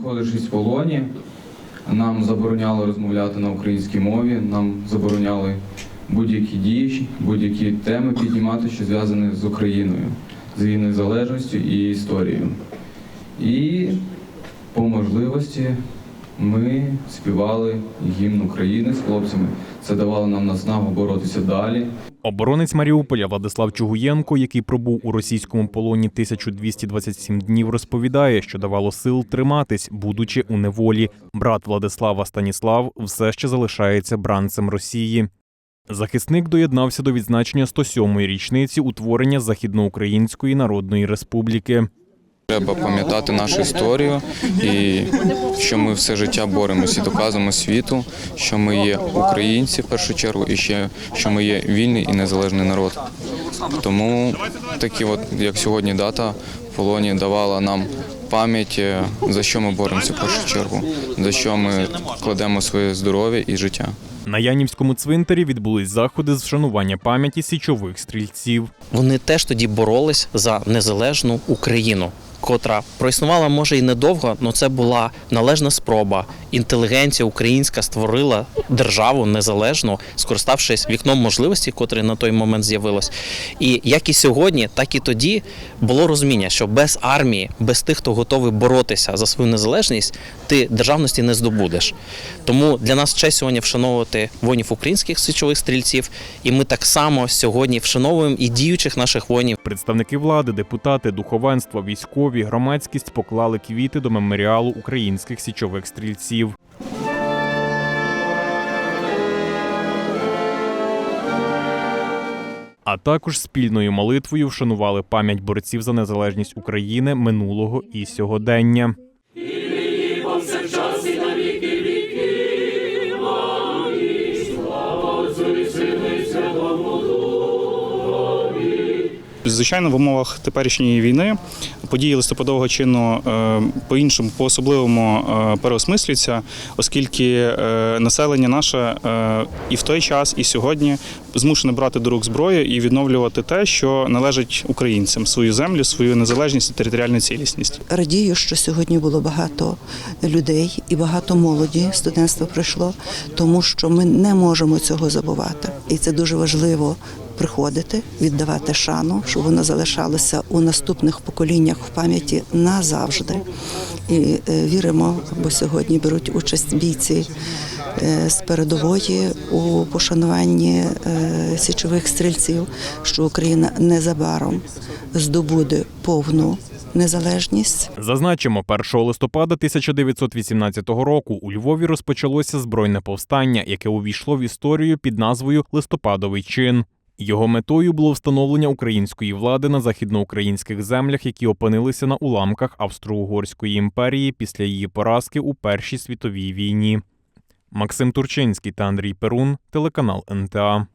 Знаходячись в полоні, нам забороняли розмовляти на українській мові, нам забороняли будь-які дії, будь-які теми піднімати, що зв'язані з Україною, з її незалежністю і історією. І по можливості ми співали гімн України з хлопцями. Це давало нам наснагу боротися далі. Оборонець Маріуполя Владислав Чугуєнко, який пробув у російському полоні 1227 днів, розповідає, що давало сил триматись, будучи у неволі. Брат Владислава Станіслав все ще залишається бранцем Росії. Захисник доєднався до відзначення 107-ї річниці утворення Західноукраїнської Народної Республіки. Треба пам'ятати нашу історію і що ми все життя боремося і доказуємо світу, що ми є українці в першу чергу, і ще що ми є вільний і незалежний народ. Тому такі, от як сьогодні, дата в полоні давала нам пам'ять, е, за що ми боремося в першу чергу, за що ми кладемо своє здоров'я і життя. На Янівському цвинтарі відбулись заходи з вшанування пам'яті січових стрільців. Вони теж тоді боролись за незалежну Україну, котра проіснувала може і недовго, але це була належна спроба. Інтелігенція українська створила державу незалежну, скориставшись вікном можливості, котре на той момент з'явилось. І як і сьогодні, так і тоді було розуміння, що без армії, без тих, хто готовий боротися за свою незалежність, ти державності не здобудеш. Тому для нас честь сьогодні вшановувати воїнів українських січових стрільців, і ми так само сьогодні вшановуємо і діючих наших воїнів. Представники влади, депутати, духовенство, військові, громадськість поклали квіти до меморіалу українських січових стрільців. А також спільною молитвою вшанували пам'ять борців за незалежність України минулого і сьогодення. Звичайно, в умовах теперішньої війни події листопадового чину е, по-іншому, по-особливому е, переосмислюються, оскільки е, населення наше і в той час, і сьогодні змушене брати до рук зброю і відновлювати те, що належить українцям свою землю, свою незалежність і територіальну цілісність. Радію, що сьогодні було багато людей і багато молоді. Студентство прийшло, тому що ми не можемо цього забувати, і це дуже важливо. Приходити, віддавати шану, щоб воно залишалося у наступних поколіннях в пам'яті назавжди. І е, віримо, бо сьогодні беруть участь бійці е, з передової у пошануванні е, січових стрільців, що Україна незабаром здобуде повну незалежність. Зазначимо, 1 листопада 1918 року у Львові розпочалося збройне повстання, яке увійшло в історію під назвою Листопадовий чин. Його метою було встановлення української влади на західноукраїнських землях, які опинилися на уламках Австро-Угорської імперії після її поразки у Першій світовій війні. Максим Турчинський та Андрій Перун, телеканал НТА.